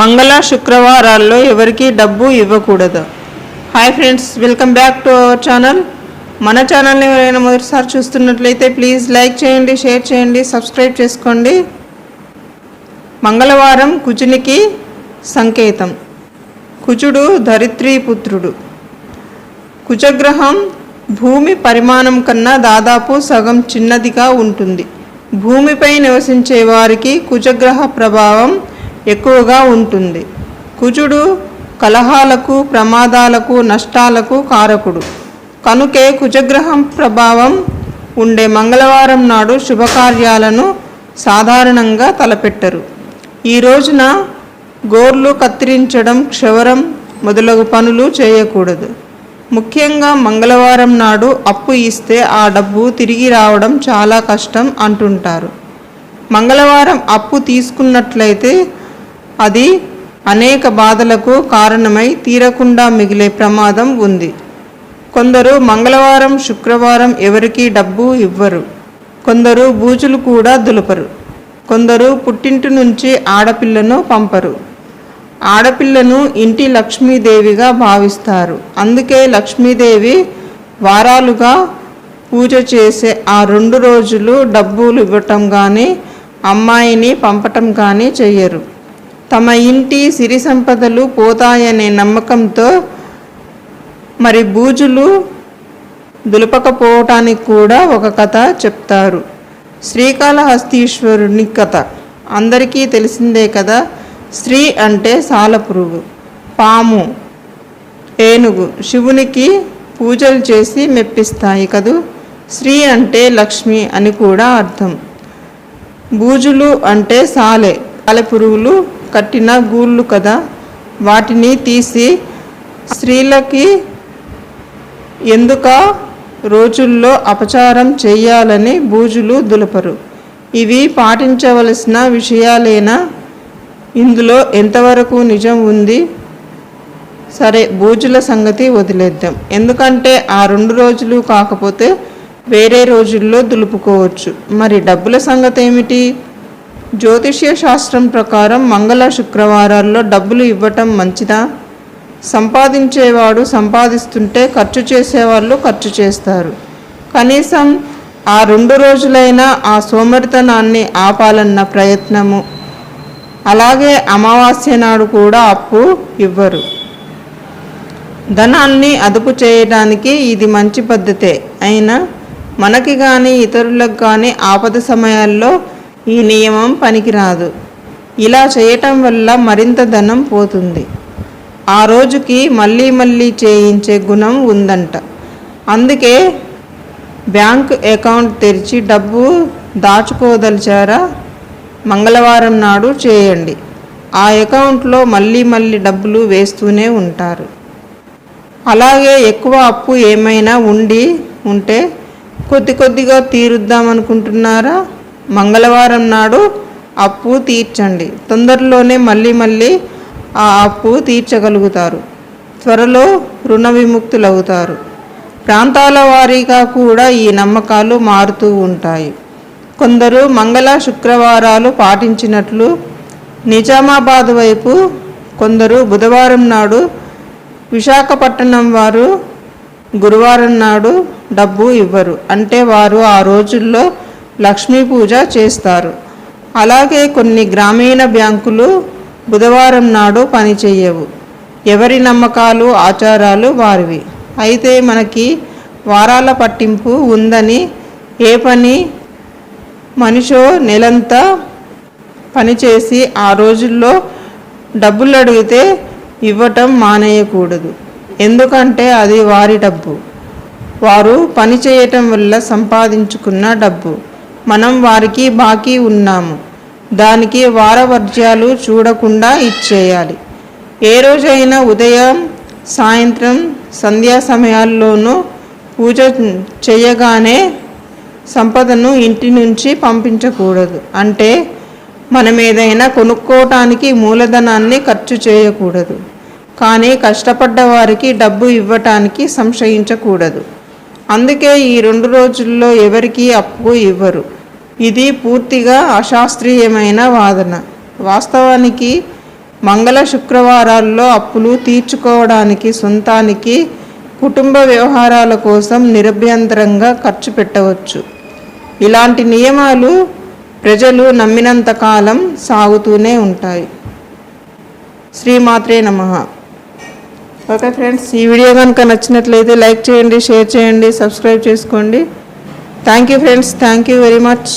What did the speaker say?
మంగళ శుక్రవారాల్లో ఎవరికి డబ్బు ఇవ్వకూడదు. Hi friends welcome back to our channel మన ఛానల్ని ఎవరైనా మొదటిసారి చూస్తున్నట్లయితే ప్లీజ్ లైక్ చేయండి షేర్ చేయండి సబ్స్క్రైబ్ చేసుకోండి. మంగళవారం కుజునికి సంకేతం. కుజుడు ధరిత్రీపుత్రుడు కుజగ్రహం భూమి పరిమాణం కన్నా దాదాపు సగం చిన్నదిగా ఉంటుంది. భూమిపై నివసించే వారికి కుజగ్రహ ప్రభావం ఎక్కువగా ఉంటుంది. కుజుడు కలహాలకు ప్రమాదాలకు నష్టాలకు కారకుడు. కనుకే కుజగ్రహం ప్రభావం ఉండే మంగళవారం నాడు శుభకార్యాలను సాధారణంగా తలపెట్టరు. ఈ రోజున గోర్లు కత్తిరించడం క్షవరం మొదలగు పనులు చేయకూడదు. ముఖ్యంగా మంగళవారం నాడు అప్పు ఇస్తే ఆ డబ్బు తిరిగి రావడం చాలా కష్టం అంటుంటారు. మంగళవారం అప్పు తీసుకున్నట్లయితే అది అనేక బాధలకు కారణమై తీరకుండా మిగిలే ప్రమాదం ఉంది. కొందరు మంగళవారం శుక్రవారం ఎవరికీ డబ్బు ఇవ్వరు. కొందరు బూజులు కూడా దులపరు. కొందరు పుట్టింటి నుంచి ఆడపిల్లను పంపరు. ఆడపిల్లను ఇంటి లక్ష్మీదేవిగా భావిస్తారు. అందుకే లక్ష్మీదేవి వారాలుగా పూజ చేసే ఆ రెండు రోజులు డబ్బులు ఇవ్వటం కానీ అమ్మాయిని పంపటం కానీ చెయ్యరు. తమ ఇంటి సిరి సంపదలు పోతాయనే నమ్మకంతో మరి బూజులు దులపకపోవటానికి కూడా ఒక కథ చెప్తారు. శ్రీకాళహస్తీశ్వరుని కథ. అందరికీ తెలిసిందే కదా స్త్రీ అంటే సాలపురుగు పాము ఏనుగు శివునికి పూజలు చేసి మెప్పిస్తాయి కదూ? స్త్రీ అంటే లక్ష్మి అని కూడా అర్థం. బూజులు అంటే సాలె. సాలెపురుగులు కట్టిన గూళ్ళు కదా వాటిని తీసి స్త్రీలకి ఎందుక రోజుల్లో అపచారం చేయాలని బూజులు దులపరు. ఇవి పాటించవలసిన విషయాలేనా? ఇందులో ఎంతవరకు నిజం ఉంది? సరే బూజుల సంగతి వదిలేద్దాం. ఎందుకంటే ఆ రెండు రోజులు కాకపోతే వేరే రోజుల్లో దులుపుకోవచ్చు. మరి డబ్బుల సంగతి ఏమిటి జ్యోతిష్య శాస్త్రం ప్రకారం మంగళ శుక్రవారాల్లో డబ్బులు ఇవ్వటం మంచిదా? సంపాదించేవాడు సంపాదిస్తుంటే ఖర్చు చేసేవాళ్ళు ఖర్చు చేస్తారు. కనీసం ఆ రెండు రోజులైనా ఆ సోమరితనాన్ని ఆపాలన్న ప్రయత్నము. అలాగే అమావాస్య నాడు కూడా అప్పు ఇవ్వరు. ధనాన్ని అదుపు చేయడానికి ఇది మంచి పద్ధతే. అయినా మనకి కానీ ఇతరులకు కానీ ఆపద సమయాల్లో ఈ నియమం పనికిరాదు. ఇలా చేయటం వల్ల మరింత ధనం పోతుంది. ఆ రోజుకి మళ్ళీ మళ్ళీ చేయించే గుణం ఉందంట. అందుకే బ్యాంక్ అకౌంట్ తెరిచి డబ్బు దాచుకోదలిచారా? మంగళవారం నాడు చేయండి. ఆ అకౌంట్లో మళ్ళీ మళ్ళీ డబ్బులు వేస్తూనే ఉంటారు. అలాగే ఎక్కువ అప్పు ఏమైనా ఉండి ఉంటే కొద్ది కొద్దిగా తీరుద్దామనుకుంటున్నారా? మంగళవారం నాడు అప్పు తీర్చండి. తొందరలోనే మళ్ళీ మళ్ళీ ఆ అప్పు తీర్చగలుగుతారు. త్వరలో రుణ విముక్తులవుతారు. ప్రాంతాల వారీగా కూడా ఈ నమ్మకాలు మారుతూ ఉంటాయి. కొందరు మంగళ శుక్రవారాలు పాటించినట్లు నిజామాబాద్ వైపు కొందరు బుధవారం నాడు విశాఖపట్నం వారు గురువారం నాడు డబ్బు ఇవ్వరు. అంటే వారు ఆ రోజుల్లో లక్ష్మీ పూజ చేస్తారు. అలాగే కొన్ని గ్రామీణ బ్యాంకులు బుధవారం నాడు పని చేయవు ఎవరి నమ్మకాలు ఆచారాలు వారివి. అయితే మనకి వారాల పట్టింపు ఉందని ఏ పని మనిషో నెలంతా పనిచేసి ఆ రోజుల్లో డబ్బులు అడిగితే ఇవ్వటం మానేయకూడదు. ఎందుకంటే అది వారి డబ్బు. వారు పని చేయటం వల్ల సంపాదించుకున్న డబ్బు. మనం వారికి బాకీ ఉన్నాము. దానికి వారవర్జ్యాలు చూడకుండా ఇచ్చేయాలి. ఏ రోజైనా ఉదయం సాయంత్రం సంధ్యా సమయాల్లోనూ పూజ చేయగానే సంపదను ఇంటి నుంచి పంపించకూడదు. అంటే మనం ఏదైనా కొనుక్కోవటానికి మూలధనాన్ని ఖర్చు చేయకూడదు. కానీ కష్టపడ్డ వారికి డబ్బు ఇవ్వటానికి సంశయించకూడదు. అందుకే ఈ రెండు రోజుల్లో ఎవరికీ అప్పు ఇవ్వరు. ఇది పూర్తిగా అశాస్త్రీయమైన వాదన. వాస్తవానికి మంగళ శుక్రవారాల్లో అప్పులు తీర్చుకోవడానికి సొంతానికి కుటుంబ వ్యవహారాల కోసం నిరభ్యంతరంగా ఖర్చు పెట్టవచ్చు. ఇలాంటి నియమాలు ప్రజలు నమ్మినంత కాలం సాగుతూనే ఉంటాయి. శ్రీమాత్రే నమ. ఓకే ఫ్రెండ్స్ ఈ వీడియో కనుక నచ్చినట్లయితే లైక్ చేయండి షేర్ చేయండి సబ్స్క్రైబ్ చేసుకోండి. Thank you friends thank you very much.